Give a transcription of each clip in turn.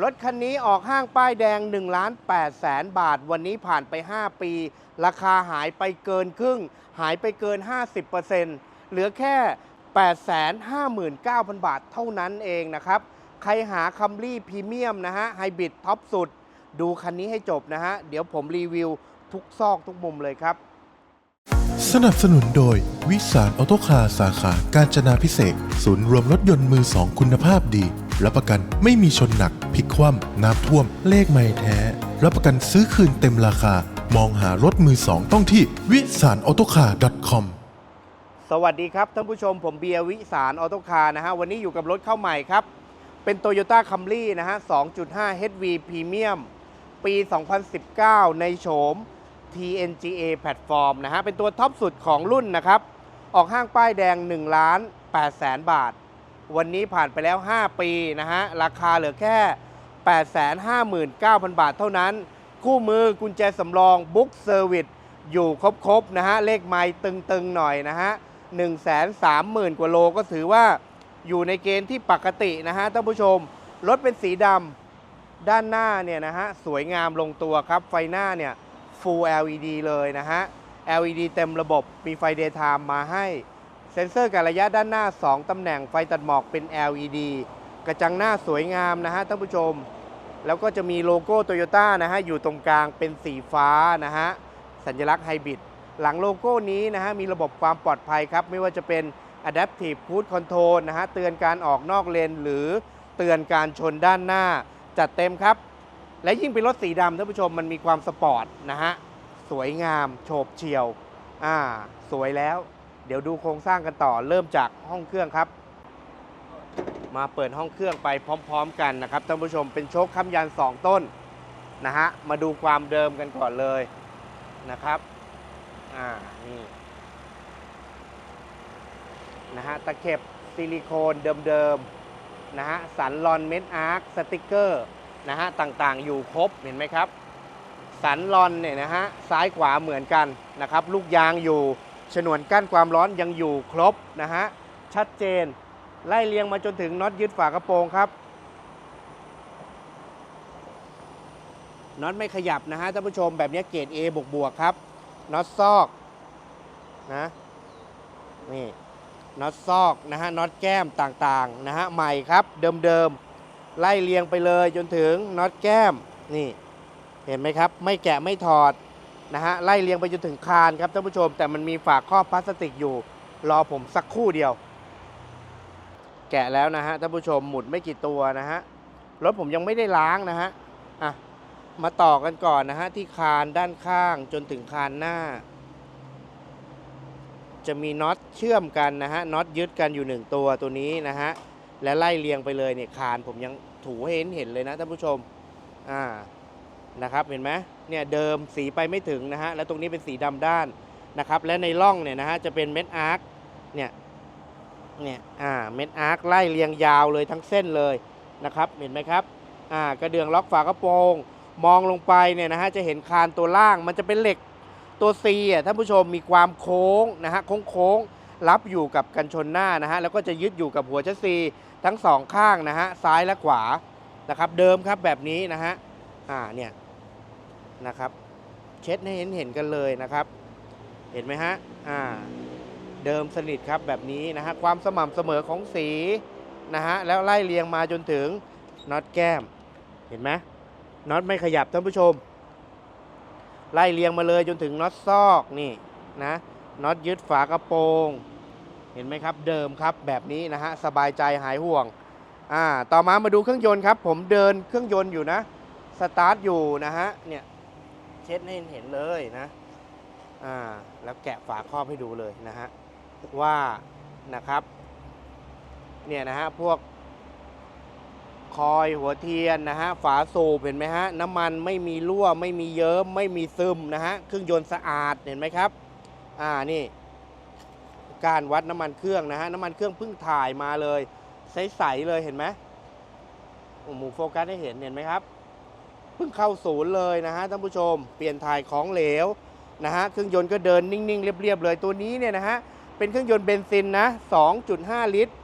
รถคันนี้ออกห้างป้ายแดง1ล้าน8แสนบาท วันนี้ผ่านไป 5 ปี ราคาหายไปเกินครึ่ง หายไปเกิน 50%เหลือแค่ 859,000 บาทเท่านั้นเองนะครับ ใครหาคัมรี่พรีเมียมนะฮะไฮบริดท็อปสุด ดูคันนี้ให้จบนะฮะ เดี๋ยวผมรีวิวทุกซอกทุกมุมเลยครับ สนับสนุนโดย วิสารออโตคาสาขาการจนาพิเศษ ศูนย์รวมรถยนต์มือสองคุณภาพดี รับประกันไม่มีชนหนักพลิกคว่ำน้ำท่วม เลขไม่แท้ รับประกันซื้อคืนเต็มราคา มองหารถมือสองต้องที่วิสารออโตคาร์ .com สวัสดีครับท่านผู้ชมผมเบียร์วิสารออโตคาร์นะฮะวันนี้อยู่กับรถเข้าใหม่ครับ เป็น Toyota Camry นะฮะ 2.5 HV Premium ปี 2019 ในโฉม TNGA Platform นะฮะเป็นตัวท็อปสุดของรุ่นนะครับ ออกห้างป้ายแดง1ล้าน8แสนบาท วันนี้ผ่านไปแล้ว 5 ปีนะฮะ ราคาเหลือแค่ 859,000 บาทเท่านั้น คู่มือกุญแจสำรองบุ๊กเซอร์วิสอยู่ครบๆนะฮะ เลขไม้ตึงๆหน่อยนะฮะ 130,000 กว่าโลก็ถือว่าอยู่ในเกณฑ์ที่ปกตินะฮะท่านผู้ชม รถเป็นสีดำด้านหน้าเนี่ยนะฮะ สวยงามลงตัวครับ ไฟหน้าเนี่ย Full LED เลยนะฮะ LED เต็มระบบมีไฟ Daytime มาให้ เซ็นเซอร์การระยะด้านหน้า 2 ตำแหน่งไฟตัดหมอกเป็น LED กระจังหน้าสวยงามนะฮะท่านผู้ชม แล้วก็จะมีโลโก้โตโยต้านะฮะอยู่ตรงกลางเป็นสีฟ้านะฮะสัญลักษณ์ไฮบริดหลังโลโก้นี้นะฮะมีระบบความปลอดภัยครับ ไม่ว่าจะเป็น Adaptive Cruise Control นะฮะเตือนการออกนอกเลน หรือเตือนการชนด้านหน้า จัดเต็มครับ และยิ่งเป็นรถสีดำท่านผู้ชมมันมีความสปอร์ตนะฮะสวยงามโฉบเฉี่ยวอ่าสวยแล้ว ดี๋ยวดูโครงสร้างกันต่อ เริ่มจากห้องเครื่องครับ มาเปิดห้องเครื่องไปพร้อม ๆ กันนะครับท่านผู้ชมเป็นโชคค้ำยัน 2 ต้นนะฮะมาดูความเดิมกันก่อนเลยนะครับอ่านี่นะฮะตะเข็บซิลิโคนเดิมๆนะฮะสันลอนเม็ดอาร์คสติกเกอร์นะฮะต่างๆ อยู่ครบเห็นไหมครับ สันลอนเนี่ยนะฮะซ้ายขวาเหมือนกันนะครับ ลูกยางอยู่ ฉนวนกั้นความร้อนยังอยู่ครบนะฮะ ชัดเจน ไล่เรียงมาจนถึงน็อตยึดฝากระโปรงครับ น็อตไม่ขยับนะฮะท่านผู้ชมแบบนี้เกรด A บวกบวกครับ น็อตซอกนะนี่น็อตซอกนะฮะน็อตแก้มต่างๆนะฮะใหม่ครับเดิมๆไล่เรียงไปเลยจนถึงน็อตแก้มนี่เห็นไหมครับ ไม่แกะไม่ถอด นะฮะไล่เรียงไปจนถึงคานครับท่านผู้ชม แต่มันมีฝาครอบพลาสติกอยู่ รอผมสักครู่เดียว แกะแล้วนะฮะท่านผู้ชมหมุดไม่กี่ตัวนะฮะรถผมยังไม่ได้ล้างนะฮะอะมาต่อกันก่อนนะฮะที่คานด้านข้างจนถึงคานหน้า จะมีน็อตเชื่อมกันนะฮะน็อตยึดกันอยู่หนึ่งตัวตัวนี้นะฮะและไล่เรียงไปเลยเนี่ยคานผมยังถูให้เห็นเห็นเลยนะท่านผู้ชมอ่านะครับเห็นไหม เนี่ยเดิมสีไปไม่ถึงนะฮะแล้วตรงนี้เป็นสีดำด้านนะครับ และในร่องเนี่ยนะฮะจะเป็นเม็ดอาร์คเนี่ยเนี่ยอ่าเม็ดอาร์คไล่เรียงยาวเลยทั้งเส้นเลยนะครับเห็นไหมครับอ่ากระเดื่องล็อกฝากระโปรงมองลงไปเนี่ยนะฮะจะเห็นคานตัวล่างมันจะเป็นเหล็กตัว C อะท่านผู้ชมมีความโค้งนะฮะโค้งโค้งรับอยู่กับกันชนหน้านะฮะแล้วก็จะยึดอยู่กับหัวชัสซีทั้งสองข้างนะฮะซ้ายและขวานะครับเดิมครับแบบนี้นะฮะอ่าเนี่ย นะครับ เช็ดให้เห็นเห็นกันเลยนะครับ เห็นไหมฮะอ่าเดิมสนิทครับแบบนี้นะฮะความสม่ำเสมอของสีนะฮะแล้วไล่เรียงมาจนถึงน็อตแก้ม เห็นไหมน็อตไม่ขยับท่านผู้ชม ไล่เรียงมาเลยจนถึงน็อตซอกนี่นะน็อตยึดฝากระโปรงเห็นไหมครับเดิมครับแบบนี้นะฮะสบายใจหายห่วงอ่าต่อมามาดูเครื่องยนต์ครับ ผมเดินเครื่องยนต์อยู่นะสตาร์ทอยู่นะฮะเนี่ย เช็ดให้เห็นเลยนะอ่าแล้วแกะฝาครอบให้ดูเลยนะฮะว่านะครับเนี่ยนะฮะพวกคอยหัวเทียนนะฮะฝาสูบเห็นไหมฮะน้ำมันไม่มีรั่วไม่มีเยิ้มไม่มีซึมนะฮะเครื่องยนต์สะอาดเห็นไหมครับอ่านี่การวัดน้ำมันเครื่องนะฮะน้ำมันเครื่องเพิ่งถ่ายมาเลยใสๆเลยเห็นไหมโอ้หมูโฟกัสให้เห็นเห็นไหมครับ เพิ่งเข้าศูนย์เลยนะฮะท่านผู้ชม เปลี่ยนถ่ายของเหลวนะฮะเครื่องยนต์ก็เดินนิ่งๆ เรียบๆเลยตัวนี้เนี่ยนะฮะเป็นเครื่องยนต์เบนซินนะ 2.5 ลิตร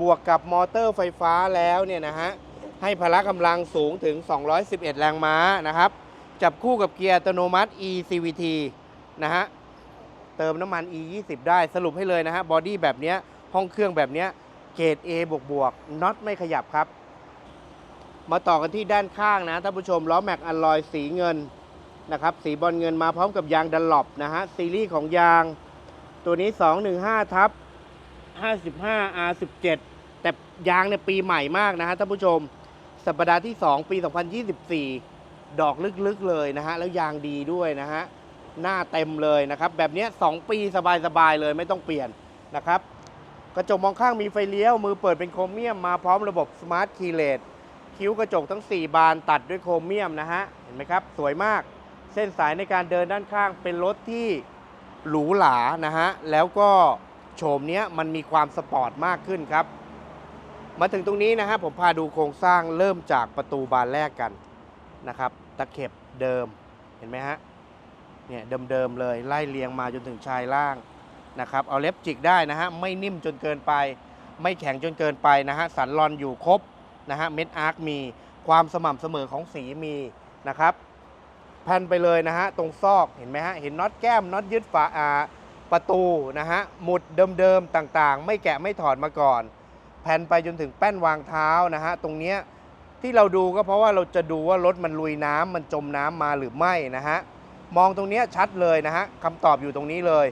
บวกกับมอเตอร์ไฟฟ้าแล้วเนี่ยนะฮะให้พละกำลังสูงถึง 211 แรงม้านะครับ จับคู่กับเกียร์อัตโนมัติ eCVT นะฮะเติมน้ำมัน e 2 0 ได้สรุปให้เลยนะฮะบอดี้แบบเนี้ยห้องเครื่องแบบเนี้ยเกรด A บวกบวกน็อตไม่ขยับครับ มาต่อกันที่ด้านข้างนะท่านผู้ชมล้อแม็กอลลอยสีเงินนะครับสีบอลเงินมาพร้อมกับยางดันหลบนะฮะซีรีส์ของยาง ตัวนี้ 215ทับ55 R17 แต่ยางเนี่ยปีใหม่มากนะฮะท่านผู้ชม สัปดาห์ที่ 2 ปี 2024 ดอกลึกๆเลยนะฮะแล้วยางดีด้วยนะฮะหน้าเต็มเลยนะครับ แบบนี้ 2 ปีสบายๆเลยไม่ต้องเปลี่ยนนะครับ กระจกมองข้างมีไฟเลี้ยว มือเปิดเป็นโครเมียมมาพร้อมระบบสมาร์ทคีเลส คิ้วกระจกทั้ง 4 บานตัดด้วยโครเมียมนะฮะ เห็นไหมครับ สวยมาก เส้นสายในการเดินด้านข้างเป็นรถที่หรูหรา นะฮะ แล้วก็โฉมเนี้ยมันมีความสปอร์ตมากขึ้นครับ มาถึงตรงนี้นะฮะผมพาดูโครงสร้างเริ่มจากประตูบานแรกกันนะครับ ตะเข็บเดิม เห็นไหมฮะ เนี่ยเดิมๆเลยไล่เรียงมาจนถึงชายล่างนะครับ เอาเล็บจิกได้นะฮะ ไม่นิ่มจนเกินไป ไม่แข็งจนเกินไปนะฮะ สันรอนอยู่ครบ นะฮะเม็ดอาร์คมีความสม่ำเสมอของสีมีนะครับแผ่นไปเลยนะฮะตรงซอกเห็นไหมฮะเห็นน็อตแก้มน็อตยึดฝาอ่าประตูนะฮะหมุดเดิมๆต่างๆ ไม่แกะไม่ถอดมาก่อน แผ่นไปจนถึงแป้นวางเท้านะฮะตรงเนี้ยที่เราดูก็เพราะว่าเราจะดูว่ารถมันลุยน้ำมันจมน้ำมาหรือไม่นะฮะมองตรงเนี้ยชัดเลยนะฮะคำตอบอยู่ตรงนี้เลย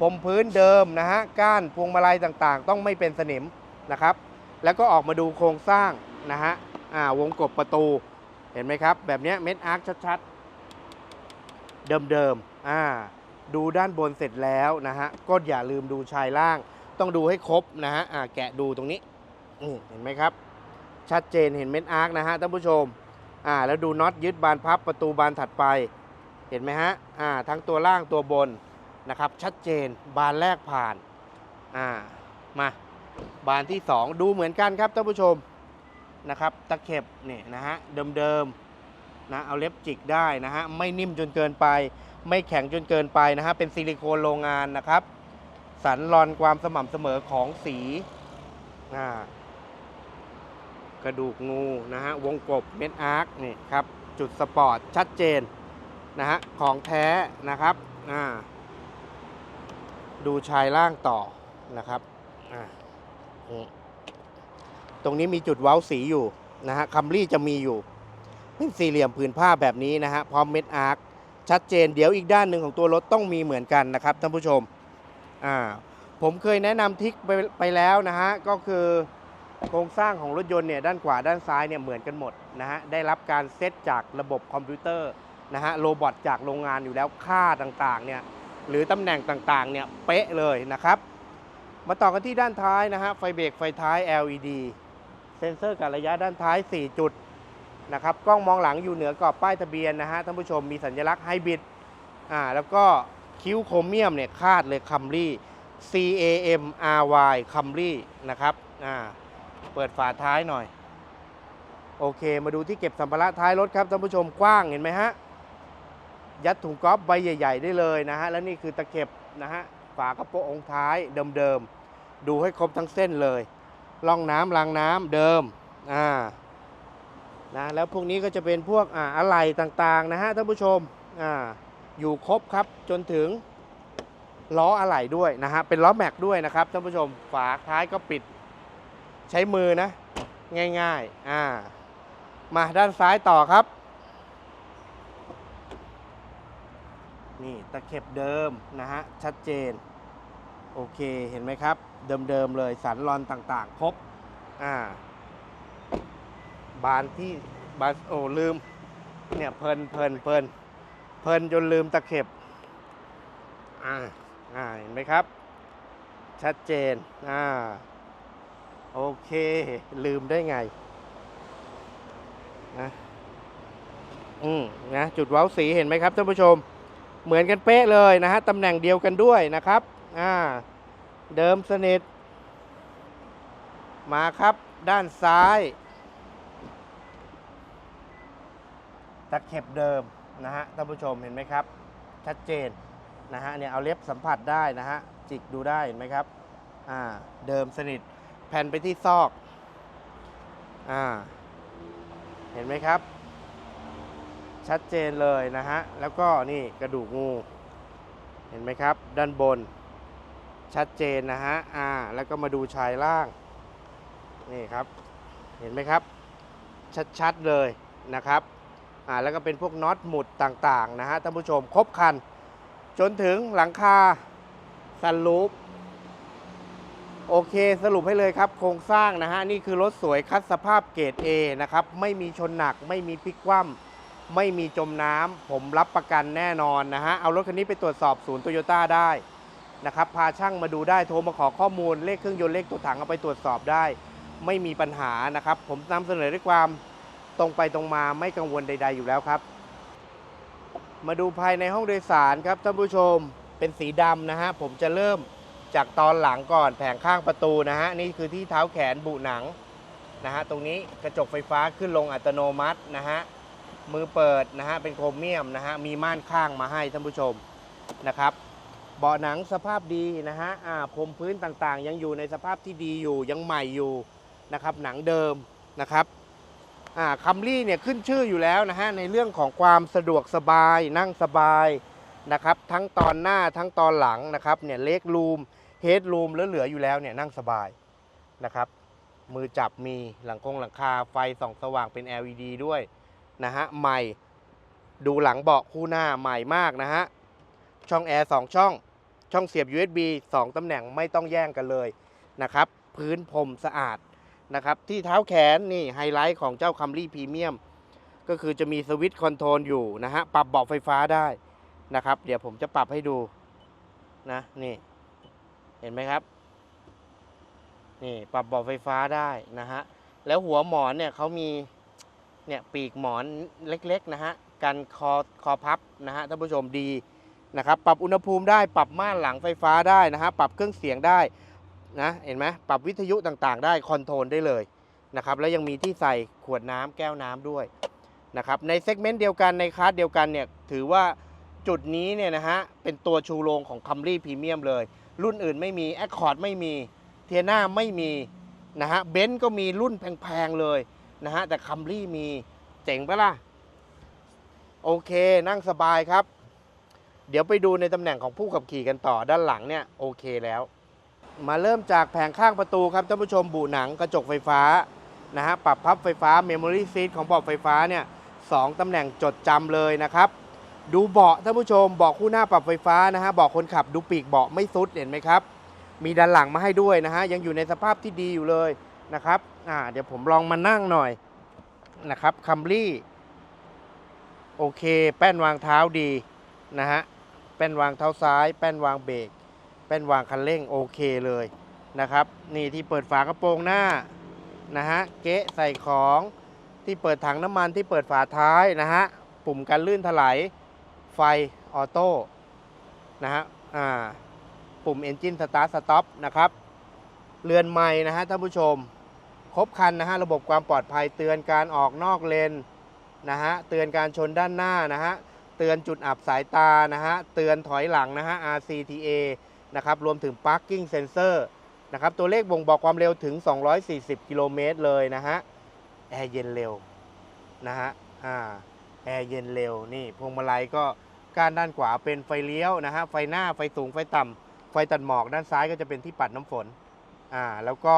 พรมพื้นเดิมนะฮะก้านพวงมาลัยต่างๆ ต้องไม่เป็นสนิมนะครับ แล้วก็ออกมาดูโครงสร้าง นะฮะอ่าวงกบประตูเห็นไหมครับ แบบเนี้ยเม็ดอาร์คชัดๆ เดิมๆอ่าดูด้านบนเสร็จแล้วนะฮะก็อย่าลืมดูชายล่าง ต้องดูให้ครบนะฮะอ่าแกะดูตรงนี้เห็นไหมครับ ชัดเจนเห็นเม็ดอาร์คนะฮะท่านผู้ชมอ่าแล้วดูน็อตยึดบานพับประตูบานถัดไป เห็นไหมฮะอ่าทั้งตัวล่างตัวบนนะครับ ชัดเจนบานแรกผ่านอ่ามาบานที่ 2 ดูเหมือนกันครับท่านผู้ชม นะครับตะเข็บเนี่ยนะฮะเดิมๆนะเอาเล็บจิกได้นะฮะไม่นิ่มจนเกินไป ไม่แข็งจนเกินไปนะฮะเป็นซิลิโคนโรงงานนะครับสันรอนความสม่ำเสมอของสีกระดูกงูนะฮะวงกบเม็ดอาร์คนี่ครับจุดสปอร์ตชัดเจนนะฮะของแท้นะครับดูชายล่างต่อนะครับอ่า ตรงนี้มีจุดเว้าสีอยู่นะฮะคัมรี่จะมีอยู่ เป็นสี่เหลี่ยมผืนผ้าแบบนี้นะฮะพร้อมเม็ดอาร์คชัดเจนเดี๋ยวอีกด้านหนึ่งของตัวรถต้องมีเหมือนกันนะครับท่านผู้ชมอ่าผมเคยแนะนำทิกไปไปแล้วนะฮะก็คือโครงสร้างของรถยนต์เนี่ยด้านขวาด้านซ้ายเนี่ยเหมือนกันหมดนะฮะได้รับการเซตจากระบบคอมพิวเตอร์นะฮะโรบอทจากโรงงานอยู่แล้วค่าต่างๆเนี่ยหรือตำแหน่งต่างๆเนี่ยเป๊ะเลยนะครับ มาต่อกันที่ด้านท้ายนะฮะไฟเบรกไฟท้าย LED เซ็นเซอร์การระยะด้านท้าย 4 จุดนะครับกล้องมองหลังอยู่เหนือกรอบป้ายทะเบียนนะฮะท่านผู้ชมมีสัญลักษณ์ไฮบริดอ่าแล้วก็คิ้วโครเมียมเนี่ยคาดเลยคัมรี่ C A M R Y คัมรี่นะครับอ่าเปิดฝาท้ายหน่อย โอเค มาดูที่เก็บสัมภาระท้ายรถครับท่านผู้ชมกว้างเห็นไหมฮะยัดถุงก๊อฟใบใหญ่ ๆ ได้เลยนะฮะแล้วนี่คือตะเข็บนะฮะฝากระโปรงท้ายเดิมๆดูให้ครบทั้งเส้นเลย ร่องน้ำรางน้ำเดิมอ่านะแล้วพวกนี้ก็จะเป็นพวกอ่าอะไหล่ต่างๆนะฮะท่านผู้ชมอ่าอยู่ครบครับจนถึงล้ออะไหล่ด้วยนะฮะเป็นล้อแม็กด้วยนะครับท่านผู้ชมฝาท้ายก็ปิดใช้มือนะ ง่ายๆอ่ามาด้านซ้ายต่อครับ นี่ตะเข็บเดิมนะฮะชัดเจน โอเคเห็นไหมครับ เดิมๆเลยสันรอนต่างๆ ครบ อ่า บานที่บานโอ้ลืม เนี่ยเพลินเพลินเพลินเพลินจนลืมตะเข็บ อ่าอ่าเห็นไหมครับ ชัดเจน อ่า โอเค ลืมได้ไงนะอืมนะจุดเว้าสีเห็นไหมครับท่านผู้ชม เหมือนกันเป๊ะเลยนะฮะตำแหน่งเดียวกันด้วยนะครับ อ่า เดิมสนิท มาครับด้านซ้าย ตะเข็บเดิมนะฮะท่านผู้ชมเห็นไหมครับ ชัดเจนนะฮะเนี่ยเอาเล็บสัมผัสได้นะฮะจิกดูได้เห็นไหมครับอ่าเดิมสนิทแผ่นไปที่ซอกอ่าเห็นไหมครับ ชัดเจนเลยนะฮะแล้วก็นี่กระดูกงู เห็นไหมครับ ด้านบน ชัดเจนนะฮะ อ่า แล้วก็มาดูชายล่าง นี่ครับ เห็นไหมครับ ชัดๆเลยนะครับ อ่า แล้วก็เป็นพวกน็อตหมุดต่างๆนะฮะท่านผู้ชมครบคัน จนถึงหลังคาซันลูปโอเคสรุปให้เลยครับ โครงสร้างนะฮะ นี่คือรถสวยคัดสภาพเกรด A นะครับ ไม่มีชนหนัก ไม่มีพลิกคว่ำไม่มีจมน้ำผมรับประกันแน่นอนนะฮะ เอารถคันนี้ไปตรวจสอบศูนย์โตโยต้าได้ นะครับ พาช่างมาดูได้โทรมาขอข้อมูลเลขเครื่องยนต์เลขตัวถังเอาไปตรวจสอบได้ ไม่มีปัญหานะครับ ผมนำเสนอด้วยความตรงไปตรงมาไม่กังวลใด ๆ อยู่แล้วครับ มาดูภายในห้องโดยสารครับท่านผู้ชมเป็นสีดำนะฮะผมจะเริ่มจากตอนหลังก่อนแผงข้างประตูนะฮะนี่คือที่เท้าแขนบุหนังนะฮะตรงนี้กระจกไฟฟ้าขึ้นลงอัตโนมัตินะฮะมือเปิดนะฮะเป็นโครเมียมนะฮะมีม่านข้างมาให้ท่านผู้ชมนะครับ เบาะหนังสภาพดีนะฮะอ่าพรมพื้นต่างๆ ยังอยู่ในสภาพที่ดีอยู่ยังใหม่อยู่นะครับหนังเดิมนะครับอ่าคัมรี่เนี่ยขึ้นชื่ออยู่แล้วนะฮะในเรื่องของความสะดวกสบายนั่งสบายนะครับทั้งตอนหน้าทั้งตอนหลังนะครับเนี่ยเล็กรูมเฮดรูมเหลือๆอยู่แล้วเนี่ยนั่งสบายนะครับมือจับมีหลังคงหลังคาไฟส่องสว่างเป็น LED ด้วยนะฮะใหม่ดูหลังเบาะคู่หน้าใหม่มากนะฮะช่องแอร์2ช่อง ช่องเสียบ USB 2 ตำแหน่งไม่ต้องแย่งกันเลยนะครับ พื้นพรมสะอาดนะครับ ที่เท้าแขนนี่ไฮไลท์ของเจ้าคัมรี่พรีเมียมก็คือจะมีสวิตช์คอนโทรลอยู่นะฮะ ปรับเบาะไฟฟ้าได้นะครับ เดี๋ยวผมจะปรับให้ดูนะนี่ เห็นไหมครับ นี่ปรับเบาะไฟฟ้าได้นะฮะ แล้วหัวหมอนเนี่ยเขามีเนี่ยปีกหมอนเล็กๆนะฮะ กันคอคอพับนะฮะท่านผู้ชมดี นะครับปรับอุณหภูมิได้ปรับม่านหลังไฟฟ้าได้นะฮะปรับเครื่องเสียงได้นะเห็นไหมปรับวิทยุต่างๆ ได้คอนโทรลได้เลยนะครับแล้วยังมีที่ใส่ขวดน้ำแก้วน้ำด้วยนะครับในเซกเมนต์เดียวกันในคลาสเดียวกันเนี่ยถือว่าจุดนี้เนี่ยนะฮะเป็นตัวชูโรงของคัมรี่พรีเมียมเลย รุ่นอื่นไม่มีแอคคอร์ดไม่มีเทียนาไม่มีนะฮะเบนซ์ก็มีรุ่นแพงๆเลยนะฮะแต่คัมรี่มีเจ๋งปะล่ะ โอเคนั่งสบายครับ เดี๋ยวไปดูในตำแหน่งของผู้ขับขี่กันต่อด้านหลังเนี่ยโอเคแล้ว มาเริ่มจากแผงข้างประตูครับท่านผู้ชมบุหนังกระจกไฟฟ้านะฮะปรับพับไฟฟ้าเมมโมรี่ซีทของเบาะไฟฟ้าเนี่ยสองตำแหน่งจดจำเลยนะครับ ดูเบาะท่านผู้ชมเบาะคู่หน้าปรับไฟฟ้านะฮะเบาะคนขับดูปีกเบาะไม่ซุดเห็นไหมครับ มีด้านหลังมาให้ด้วยนะฮะยังอยู่ในสภาพที่ดีอยู่เลยนะครับอ่าเดี๋ยวผมลองมานั่งหน่อยนะครับคัมรี่โอเค แป้นวางเท้าดีนะฮะ ป้นวางเท้าซ้าย แป้นวางเบรกแป้นวางคันเร่งโอเคเลยนะครับ นี่ที่เปิดฝากระโปรงหน้านะฮะเก๊ะใส่ของที่เปิดถังน้ำมันที่เปิดฝาท้ายนะฮะปุ่มกันลื่นถลายไฟออโต้นะฮะอ่าปุ่ม Engine Start Stop นะครับ เรือนใหม่นะฮะท่านผู้ชม ครบคันนะฮะระบบความปลอดภัยเตือนการออกนอกเลนนะฮะเตือนการชนด้านหน้านะฮะ เตือนจุดอับสายตานะฮะ เตือนถอยหลังนะฮะ RCTA นะครับ รวมถึง Parking Sensor นะครับ ตัวเลขบ่งบอกความเร็วถึง 240 กิโลเมตรเลยนะฮะ แอร์เย็นเร็วนะฮะ อ่า แอร์เย็นเร็ว นี่พวงมาลัยก็ก้านด้านขวาเป็นไฟเลี้ยวนะฮะ ไฟหน้า ไฟสูง ไฟต่ำ ไฟตัดหมอก ด้านซ้ายก็จะเป็นที่ปัดน้ำฝน อ่า แล้วก็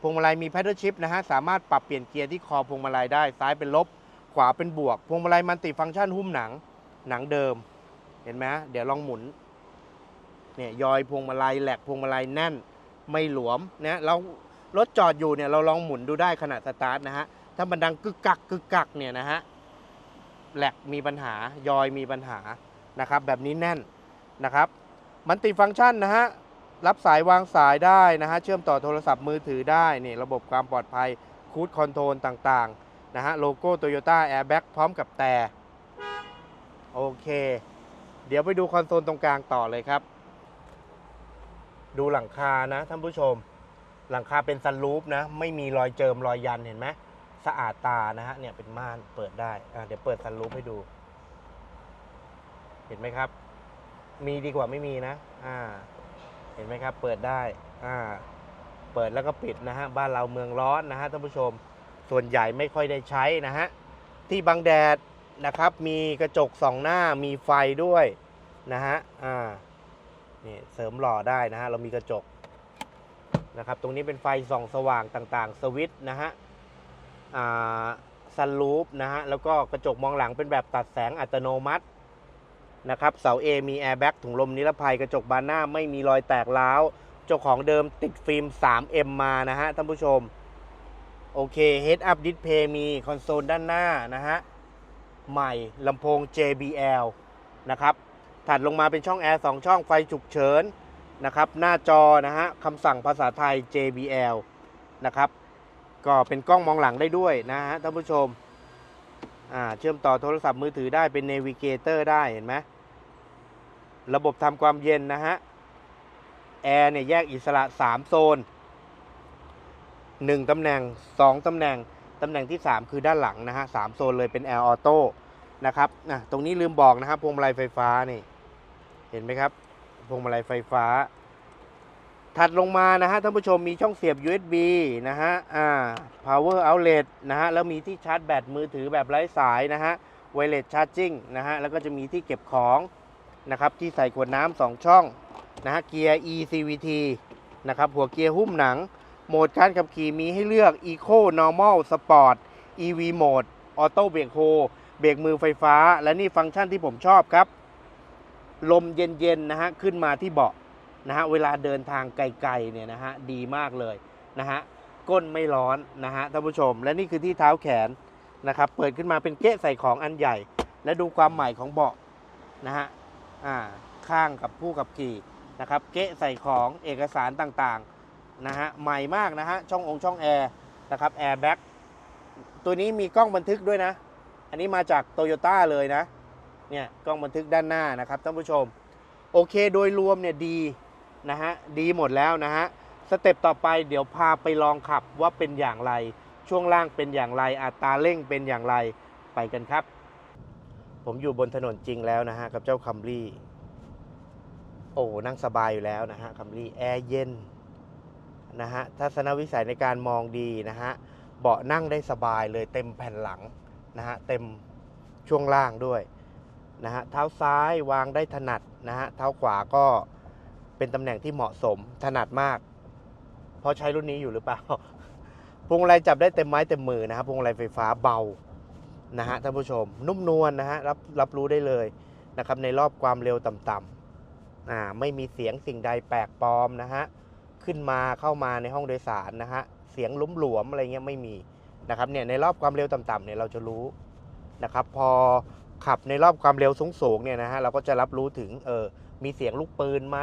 พวงมาลัยมีแพดเดิลชิพนะฮะ สามารถปรับเปลี่ยนเกียร์ที่คอพวงมาลัยได้ ซ้ายเป็นลบ ขวาเป็นบวก พวงมาลัยมันติฟังก์ชันหุ้มหนัง หนังเดิม เห็นไหมเดี๋ยวลองหมุน เนี่ยยอยพวงมาลัยแหลกพวงมาลัยแน่น ไม่หลวมนะเรารถจอดอยู่เนี่ยเราลองหมุนดูได้ขณะสตาร์ทนะฮะ ถ้ามันดังกึกกักกึกกักเนี่ยนะฮะแหลกมีปัญหายอยมีปัญหานะครับ แบบนี้แน่นนะครับมันติฟังก์ชันนะฮะรับสายวางสายได้นะฮะเชื่อมต่อโทรศัพท์มือถือได้นี่ระบบความปลอดภัยคูดคอนโทรลต่างๆนะฮะโลโก้โตโยต้าแอร์แบ็กพร้อมกับแต่ โอเค เดี๋ยวไปดูคอนโซลตรงกลางต่อเลยครับ ดูหลังคานะท่านผู้ชม หลังคาเป็นซันรูฟนะ ไม่มีรอยเจิมรอยยันเห็นไหมสะอาดตานะฮะเนี่ยเป็นม่านเปิดได้อะเดี๋ยวเปิดซันรูฟให้ดู เห็นไหมครับ มีดีกว่าไม่มีนะ อ่า เห็นไหมครับ เปิดได้ อ่า เปิดแล้วก็ปิดนะฮะบ้านเราเมืองร้อนนะฮะท่านผู้ชม ส่วนใหญ่ไม่ค่อยได้ใช้นะฮะที่บังแดด นะครับ มีกระจกสองหน้ามีไฟด้วยนะฮะอ่านี่เสริมหล่อได้นะฮะเรามีกระจกนะครับ ตรงนี้เป็นไฟส่องสว่างต่างๆ สวิตช์นะฮะอ่าซันรูฟนะฮะแล้วก็กระจกมองหลังเป็นแบบตัดแสงอัตโนมัตินะครับเสา A มีแอร์แบ็กถุงลมนิรภัยกระจกบานหน้าไม่มีรอยแตกร้าวเจ้าของเดิมติดฟิล์ม 3M มานะฮะท่านผู้ชม โอเค Head Up Display มีคอนโซลด้านหน้านะฮะ ใหม่ลำโพง JBL นะครับ ถัดลงมาเป็นช่องแอร์2ช่องไฟฉุกเฉินนะครับ หน้าจอนะฮะคำสั่งภาษาไทย JBL นะครับ ก็เป็นกล้องมองหลังได้ด้วยนะฮะท่านผู้ชม เชื่อมต่อโทรศัพท์มือถือได้เป็น Navigator ได้เห็นไหมระบบทำความเย็นนะฮะ แอร์เนี่ยแยกอิสระ 3 โซน 1ตำแหน่ง 2ตำแหน่ง ตำแหน่งที่ 3 คือด้านหลังนะฮะ3โซนเลยเป็นแอร์ออโต้นะครับนะตรงนี้ลืมบอกนะครับพวงมาลัยไฟฟ้านี่ เห็นไหมครับพวงมาลัยไฟฟ้า ถัดลงมานะฮะท่านผู้ชมมีช่องเสียบ USB นะฮะอ่า power outlet นะฮะแล้วมีที่ชาร์จแบตมือถือแบบไร้สายนะฮะ wireless charging นะฮะแล้วก็จะมีที่เก็บของนะครับที่ใส่ขวดน้ำสองช่องนะฮะเกียร์ ECVT นะครับหัวเกียร์หุ้มหนัง โหมดการขับขี่มีให้เลือก Eco Normal Sport EV Mode Auto Brake Hold เบรกมือไฟฟ้า และนี่ฟังก์ชันที่ผมชอบครับ ลมเย็นๆนะฮะขึ้นมาที่เบาะนะฮะเวลาเดินทางไกลๆเนี่ยนะฮะดีมากเลยนะฮะก้นไม่ร้อนนะฮะท่านผู้ชม และนี่คือที่เท้าแขนนะครับเปิดขึ้นมาเป็นเก๊ะใส่ของอันใหญ่ และดูความใหม่ของเบาะนะฮะอ่าข้างกับผู้ขับขี่นะครับเก๊ะใส่ของเอกสารต่างๆ นะฮะใหม่มากนะฮะช่ององช่องแอร์นะครับแอร์แบ็กตัวนี้มีกล้องบันทึกด้วยนะ อันนี้มาจากโตโยต้าเลยนะเนี่ยกล้องบันทึกด้านหน้านะครับท่านผู้ชม โอเคโดยรวมเนี่ยดีนะฮะดีหมดแล้วนะฮะสเต็ปต่อไปเดี๋ยวพาไปลองขับว่าเป็นอย่างไร ช่วงล่างเป็นอย่างไรอัตราเร่งเป็นอย่างไรไปกันครับ ผมอยู่บนถนนจริงแล้วนะฮะกับเจ้าคัมรี่โอ้นั่งสบายอยู่แล้วนะฮะคัมรี่แอร์เย็น นะฮะทัศนวิสัยในการมองดีนะฮะเบาะนั่งได้สบายเลยเต็มแผ่นหลังนะฮะเต็มช่วงล่างด้วยนะฮะเท้าซ้ายวางได้ถนัดนะฮะเท้าขวาก็เป็นตำแหน่งที่เหมาะสมถนัดมาก เพราะใช้รุ่นนี้อยู่หรือเปล่าพวงมาลัยจับได้เต็มไม้เต็มมือนะครับพวงมาลัยไฟฟ้าเบานะฮะท่านผู้ชม นุ่มนวลนะฮะรับรับรู้ได้เลยนะครับในรอบความเร็วต่ำๆอ่าไม่มีเสียงสิ่งใดแปลกปลอมนะฮะ ขึ้นมาเข้ามาในห้องโดยสารนะฮะเสียงลุ้มหลวมอะไรเงี้ยไม่มีนะครับเนี่ยในรอบความเร็วต่ำๆเนี่ยเราจะรู้นะครับพอขับในรอบความเร็วสูงๆเนี่ยนะฮะเราก็จะรับรู้ถึงเออมีเสียงลูกปืนไหม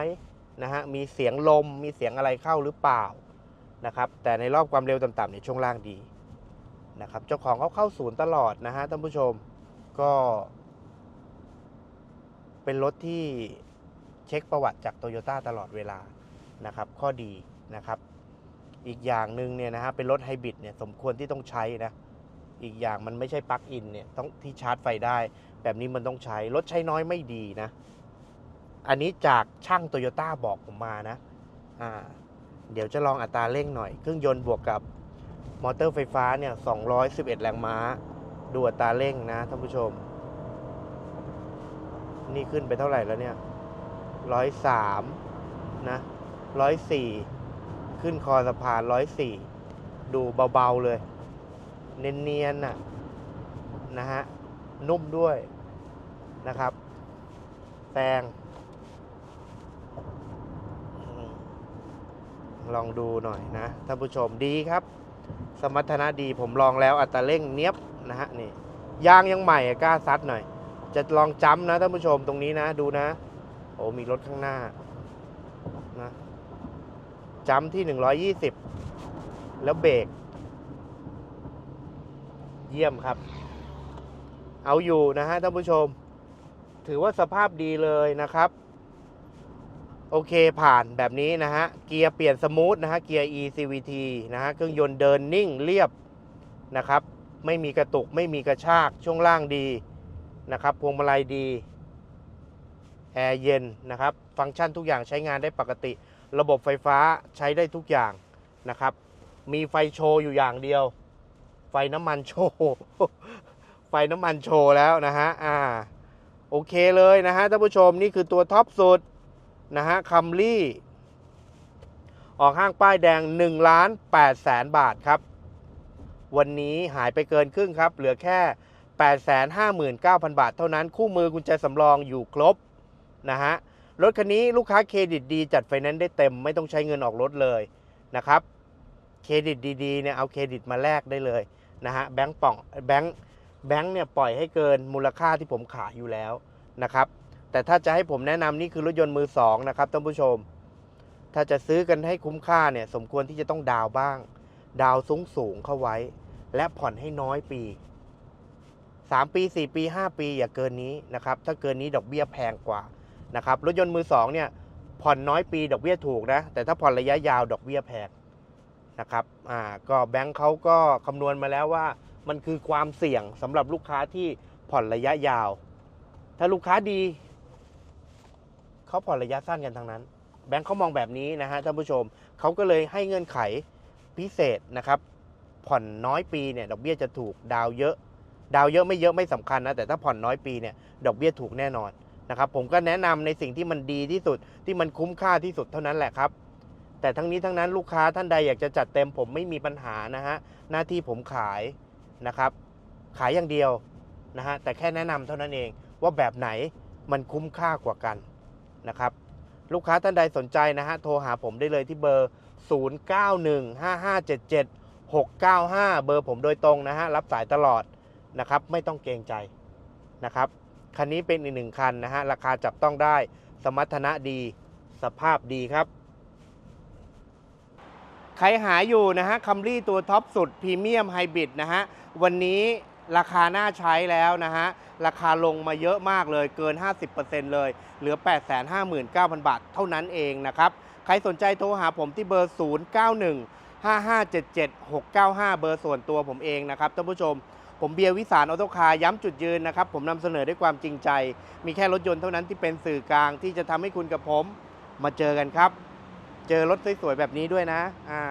นะฮะมีเสียงลมมีเสียงอะไรเข้าหรือเปล่านะครับแต่ในรอบความเร็วต่ำๆในยช่วงล่างดีนะครับเจ้าของเขาเข้าศูนย์ตลอดนะฮะท่านผู้ชมก็ เป็นรถที่เช็คประวัติจากโตโยต้าตลอดเวลา นะครับข้อดีนะครับ อีกอย่างหนึ่งเนี่ยนะฮะเป็นรถไฮบริดเนี่ยสมควรที่ต้องใช้นะอีกอย่างมันไม่ใช่ปลั๊กอินเนี่ยต้องที่ชาร์จไฟได้ แบบนี้มันต้องใช้รถใช้น้อยไม่ดีนะ อันนี้จากช่างโตโยต้าบอกผมมานะอ่าเดี๋ยวจะลองอัตราเร่งหน่อย เครื่องยนต์บวกกับมอเตอร์ไฟฟ้าเนี่ย 211 แรงม้า ดูอัตราเร่งนะท่านผู้ชม นี่ขึ้นไปเท่าไหร่แล้วเนี่ย 103 นะ 104ขึ้นคอสะพาน104ดูเบา ๆ เลย เนียนๆน่ะนะฮะ นุ่มด้วยนะครับแซงลองดูหน่อยนะท่านผู้ชมดีครับ สมรรถนะดีผมลองแล้วอัตราเร่งเนี้ยบนะฮะนี่ยางยังใหม่กล้าซัดหน่อย จะลองจ้ำนะท่านผู้ชมตรงนี้นะดูนะ โอ้มีรถข้างหน้า จ้ำที่ 120 แล้วเบรก เยี่ยมครับ เอาอยู่นะฮะท่านผู้ชม ถือว่าสภาพดีเลยนะครับ โอเคผ่านแบบนี้นะฮะ เกียร์เปลี่ยนสมูทนะฮะ เกียร์ ECVT นะฮะ เครื่องยนต์เดินนิ่งเรียบนะครับ ไม่มีกระตุกไม่มีกระชาก ช่วงล่างดีนะครับ พวงมาลัยดี แอร์เย็นนะครับ ฟังก์ชันทุกอย่างใช้งานได้ปกติ ระบบไฟฟ้าใช้ได้ทุกอย่างนะครับ มีไฟโชว์อยู่อย่างเดียว ไฟน้ำมันโชว์ไฟน้ำมันโชว์แล้วนะฮะอ่าโอเคเลยนะฮะท่านผู้ชมนี่คือตัวท็อปสุดนะฮะคัมรี่ออกห้างป้ายแดง1ล้าน8แสนบาทครับ วันนี้หายไปเกินครึ่งครับ เหลือแค่ 859,000 บาทเท่านั้นคู่มือกุญแจสำรองอยู่ครบนะฮะ รถคันนี้ลูกค้าเครดิตดีจัดไฟแนนซ์ได้เต็ม ไม่ต้องใช้เงินออกรถเลยนะครับ เครดิตดีๆเนี่ยเอาเครดิตมาแลกได้เลยนะฮะแบงก์ป่องแบงก์แบงก์เนี่ยปล่อยให้เกินมูลค่าที่ผมขายอยู่แล้วนะครับ แต่ถ้าจะให้ผมแนะนำนี่คือรถยนต์มือสองนะครับท่านผู้ชม ถ้าจะซื้อกันให้คุ้มค่าเนี่ยสมควรที่จะต้องดาวบ้าง ดาวสูงสูงๆเข้าไว้ และผ่อนให้น้อยปี 3 ปี 4 ปี 5 ปีอย่าเกินนี้นะครับ ถ้าเกินนี้ดอกเบี้ยแพงกว่า นะครับรถยนต์มือสองเนี่ยผ่อนน้อยปีดอกเบี้ยถูกนะ แต่ถ้าผ่อนระยะยาวดอกเบี้ยแพงนะครับอ่าก็แบงค์เขาก็คำนวณมาแล้วว่า มันคือความเสี่ยงสำหรับลูกค้าที่ผ่อนระยะยาว ถ้าลูกค้าดีเขาผ่อนระยะสั้นกันทั้งนั้น แบงค์เขามองแบบนี้นะฮะท่านผู้ชมเขาก็เลยให้เงื่อนไขพิเศษนะครับ ผ่อนน้อยปีเนี่ยดอกเบี้ยจะถูกดาวเยอะ ดาวเยอะไม่เยอะไม่สำคัญนะแต่ถ้าผ่อนน้อยปีเนี่ยดอกเบี้ยถูกแน่นอน นะครับผมก็แนะนำในสิ่งที่มันดีที่สุดที่มันคุ้มค่าที่สุดเท่านั้นแหละครับ แต่ทั้งนี้ทั้งนั้นลูกค้าท่านใดอยากจะจัดเต็มผมไม่มีปัญหานะฮะหน้าที่ผมขายนะครับ ขายอย่างเดียวนะฮะแต่แค่แนะนำเท่านั้นเองว่าแบบไหนมันคุ้มค่ากว่ากันนะครับ ลูกค้าท่านใดสนใจนะฮะโทรหาผมได้เลยที่เบอร์ 0915577695 เบอร์ผมโดยตรงนะฮะรับสายตลอดนะครับ ไม่ต้องเกรงใจนะครับ คันนี้เป็นอีกหนึ่งคันนะฮะ ราคาจับต้องได้ สมรรถนะดี สภาพดีครับ ใครหาอยู่นะฮะคัมรี่ตัวท็อปสุดพรีเมียมไฮบริดนะฮะ วันนี้ราคาน่าใช้แล้วนะฮะ ราคาลงมาเยอะมากเลยเกิน 50%เลย เหลือ 859,000 บาทเท่านั้นเองนะครับ ใครสนใจโทรหาผมที่เบอร์ 091 5577 695 เบอร์ส่วนตัวผมเองนะครับท่านผู้ชม ผมเบียร์วิสารออโตคาร์ย้ำจุดยืนนะครับ ผมนำเสนอด้วยความจริงใจ มีแค่รถยนต์เท่านั้นที่เป็นสื่อกลางที่จะทำให้คุณกับผมมาเจอกันครับ เจอรถสวยๆแบบนี้ด้วยนะ อ่า